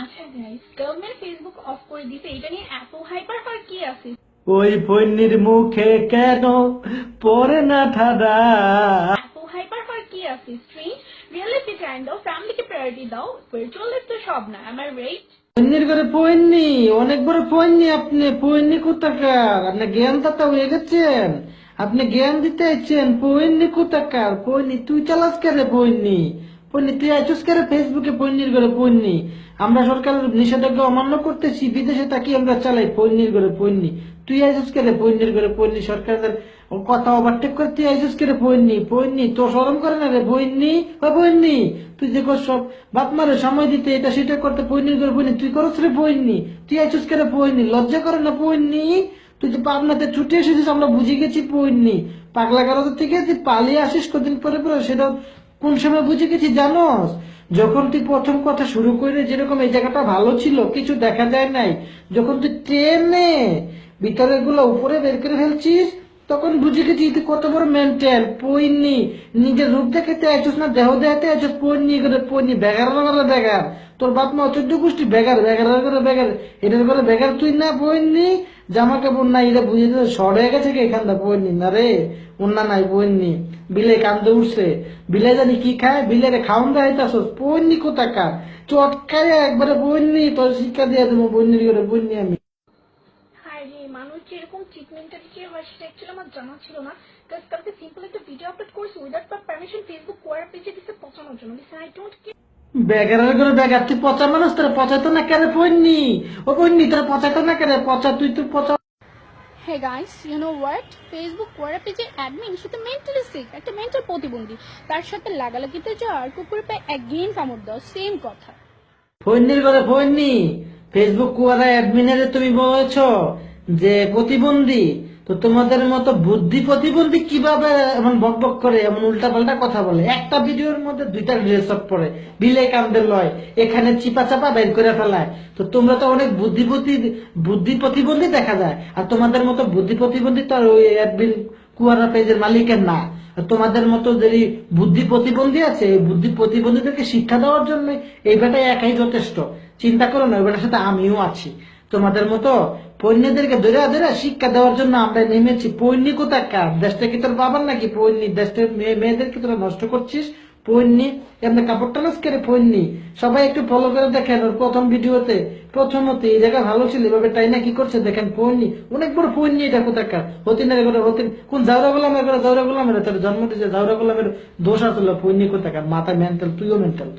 আচ্ছা guys government Facebook of করে এটা নিয়ে এত হাইপার হওয়ার কি আছে? ওই ফৈনির মুখে কেন না ঠাডা এত হাইপার হওয়ার কি আছে? রিয়েলিটি টাইম দাও ফ্যামিলিকে প্রায়োরিটি দাও তো সব না আমার ফৈনির করে পৈনি অনেক বড় পৈনি আপনি পৈনি কোথাকার? আপনি জ্ঞান দাতা হয়ে গেছেন আপনি জ্ঞান দিতে আইছেন পৈনি কোথাকার? পৈনি তুই চালাস কেন পৈনি পৈনি তুই আইছিস কেরে ফেসবুকে পৈনির করে পৈনি আমরা সরকারের নিষেধাজ্ঞা অমান্য করতেছি, বিদেশে তাকি আমরা চালাই পৈনির করে পৈনি তুই আইছিস কেরে পৈনির করে পৈনি সরকারের কথা ওভারটেক করে তুই আইছিস কেরে পৈনি পৈনি তোর সরম করে না রে পৈনি ও পৈনি তুই যে কর সব বাপ মারে সময় দিতে, এটা সেটা করতে পৈনির করে পৈনি তুই করছ রে পৈনি তুই আইছিস কেরে পৈনি লজ্জা করে না পৈনি তুই যে পাবনাতে ছুটে এসেছিস, আমরা বুঝে গেছি পৈনি পাগলা গারদ থেকে তুই পালিয়ে আসিস কদিন পরে পরে সেটা কোন সময় বুঝে গেছি জানোস যখন তুই প্রথম কথা শুরু করে যেরকম এই জায়গাটা ভালো ছিল, কিছু দেখা যায় নাই। যখন তুই ট্রেনে ভিতরেরগুলো উপরে বের করে ফেলছিস তখন বুঝে গেছি তুই কত বড় মেন্টাল পইনি নিজের রূপ দেখাতে আছিস না, দেহ দেখাতে আছিস পইনি করে পইনি বেগার করে বেগার তোর বাপ মা চোদ্দ গোষ্ঠী বেগার বেগার করে বেগার এটার করে বেগার তুই না পইনি জামা কাপড় নাই, এটা বুঝে দিতে শর্ট হয়ে গেছে কি এখানটা পইনি না রে উন্না নাই পইনি বিলে কান্দে উঠছে। বিলে জানি কি খায় বিলেরে খাওন দেয় আসস পইনি কোথাকার। চটকায় একবারে পইনি তোর শিক্ষা দিয়ে দেবো পইনি করে পইনি আমি। রে যে এরকম চিপ মেন্টালিটি হয় সেটা অ্যাকচুয়ালি আমার জানা ছিল না। কারণ কালকে সিম্পল একটা ভিডিও আপলোড করেছি উইদাউট তার পারমিশন ফেসবুক কোয়ার পেজে দিতে পচানোর জন্য। দিস আই ডোন্ট কেয়ার বেগারের করে বেগার তুই পচা মানুষ? তোর পচাইতো না কেন পড়নি? ও পড়নি তোর পচাইতো না কেন? পচা তুই তুই পচা। Hey guys you know what Facebook Quora পেজের অ্যাডমিন সে তো মেন্টালি সিক একটা মেন্টাল প্রতিবন্ধী। তার সাথে লাগালাগিতে যাওয়ার কুকুরে পায় একদিন কামড় দাও সেম কথা। ফৈনির করে ফৈনি ফেসবুক কুয়ারা অ্যাডমিনের তুমি বলেছ যে প্রতিবন্ধী, তো তোমাদের মতো বুদ্ধি প্রতিবন্ধী কীভাবে এমন বক বক করে, এমন উল্টা পাল্টা কথা বলে? একটা ভিডিওর মধ্যে দুইটা ড্রেস আপ পরে, বিলে কান্দে লয়, এখানে চিপা চাপা বের করে ফেলায়। তো তোমরা তো অনেক বুদ্ধি বুদ্ধি প্রতিবন্ধী দেখা যায়। আর তোমাদের মতো বুদ্ধি প্রতিবন্ধী তো ওই অ্যাডমিন কুয়ারা পেজের মালিকের না। তোমাদের মতো যে বুদ্ধি প্রতিবন্ধী আছে বুদ্ধি প্রতিবন্ধীদেরকে শিক্ষা দেওয়ার জন্য এই বেটাই একাই যথেষ্ট। চিন্তা করো না, ওই বেটার সাথে আমিও আছি। তোমাদের মতো পৈন্যদেরকে ধরে ধরে শিক্ষা দেওয়ার জন্য আমরা নেমেছি। পৈন্য কোথাকার দেশটা কি তোর বাবার নাকি পৈন্যি? দেশটার মেয়ে মেয়েদেরকে তোরা নষ্ট করছিস? দেখেন ওর প্রথম ভিডিওতে। এই ভালো ছিল কি করছে দেখেন অনেক বড় হতিনের করে? কোন করে তোর জন্ম দিয়েছে মাথা মেন্টাল তুইও মেন্টাল